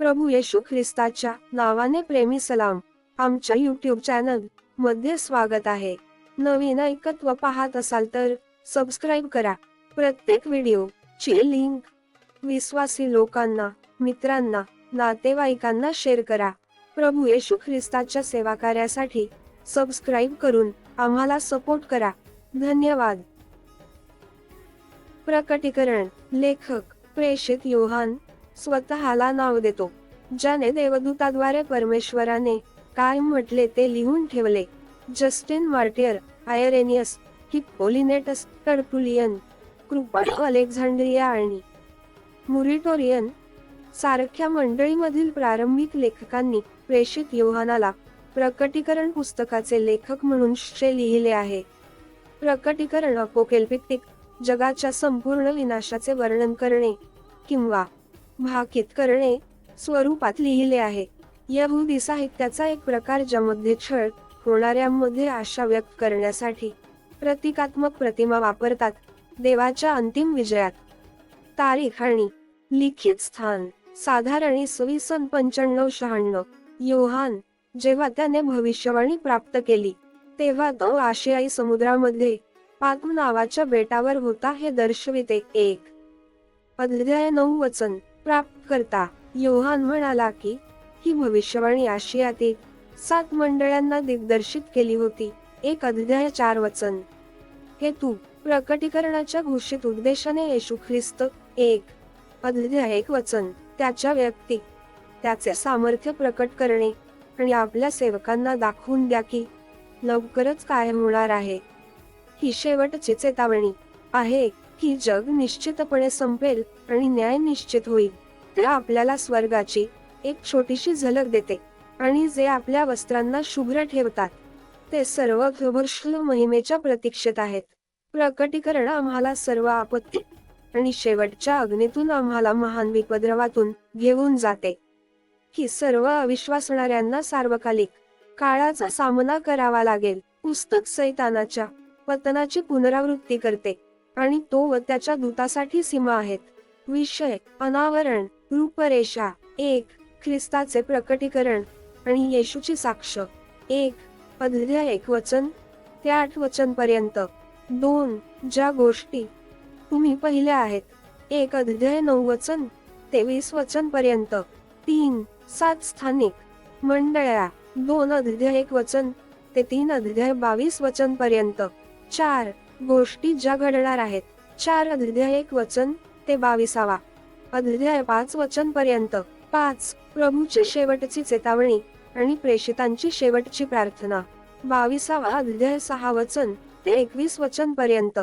प्रभू येशू ख्रिस्ताच्या नावाने प्रेमी सलाम आमच्या यूट्यूब चॅनलमध्ये स्वागत आहे. नवीन ऐकत्व पाहत असाल तर सबस्क्राईब करा. प्रत्येक व्हिडिओ ची लिंक विश्वासी लोकांना मित्रांना नातेवाईकांना शेअर करा. प्रभू येशू ख्रिस्ताच्या सेवा कार्यासाठी सबस्क्राईब करून आम्हाला सपोर्ट करा. धन्यवाद. प्रकटीकरण लेखक प्रेषित योहान स्वतःला नाव देतो. ज्याने देवदूताद्वारे परमेश्वराने काय म्हटले ते लिहून ठेवले. Justin Martyr Irenaeus Hippolytus Tertullian कृपा अलेक्झांड्रिया आणि मुरिटोरियन सारख्या मंडळीमधील प्रारंभिक लेखकांनी प्रेषित योहानाला प्रकटीकरण पुस्तकाचे लेखक म्हणून लिहिले आहे. प्रकटीकरण अपोकेल्पिक जगाच्या संपूर्ण विनाशाचे वर्णन करणे किंवा भाकीत करणे स्वरूपात लिहिले आहे. यहुदी साहित्याचा एक प्रकार ज्यामध्ये छळ होणाऱ्यांमध्ये आशा व्यक्त करण्यासाठी प्रतिकात्मक प्रतिमा वापरतात देवाच्या अंतिम विजयात. तारीख आणि लिखित स्थान साधारण इसवी सन पंच्याण्णव शहाण्णव योहान जेव्हा त्याने भविष्यवाणी प्राप्त केली तेव्हा तो आशियाई समुद्रामध्ये पातू नावाच्या बेटावर होता हे दर्शविते एक. अध्याय नऊ वचन. प्राप्त करता. योहान म्हणाला की ही भविष्यवाणी आशियातील सात मंडळांना दिग्दर्शित केली होती. एक अध्याय चार वचन. हेतू प्रकटीकरणाच्या घोषित उद्देशाने येशू ख्रिस्त एक. अध्याय एक वचन. त्याच्या व्यक्ती त्याचे सामर्थ्य प्रकट करणे आणि आपल्या सेवकांना दाखवून द्या की लवकरच काय होणार आहे. ही शेवटची चेतावणी आहे. की जग निश्चितपणे संपेल आणि न्याय निश्चित होईल. ते आपल्याला स्वर्गाची एक छोटीशी झलक देते आणि जे आपल्या वस्त्रांना शुभ्र ठेवतात. ते सर्व गभर्षल महिमेच्या प्रतीक्षेत आहेत. प्रकटीकरण आम्हाला सर्व आपत्ती आणि शेवटच्या अग्नीतून आम्हाला महान विपद्रवातून घेऊन जाते. ही सर्व अविश्वासणाऱ्यांना सार्वकालिक काळाचा सामना करावा लागेल. पुस्तक सैतानाच्या पतनाची पुनरावृत्ती करते. आणि तो व त्याच्या दूतासाठी सीमा आहेत. विषय अनावरण रूपरेषा एक ख्रिस्ताचे प्रकटीकरण आणि येशूची साक्ष. एक अध्याय एक वचन ते आठ वचन पर्यंत दोन ज्या गोष्टी तुम्ही पहिल्या आहेत. एक अध्याय नऊ वचन ते वीस वचन पर्यंत तीन सात स्थानिक मंडळ्या. दोन अध्याय एक वचन ते तीन अध्याय बावीस वचन पर्यंत चार गोष्टी ज्या घडणार आहेत. चार अध्याय एक वचन ते बावीसावा. अध्याय पाच वचन पर्यंत. पाच. प्रभूची शेवटची चेतावणी आणि प्रेषितांची शेवटची प्रार्थना. बावीसावा अध्याय सहा वचन ते एकवीस वचन पर्यंत.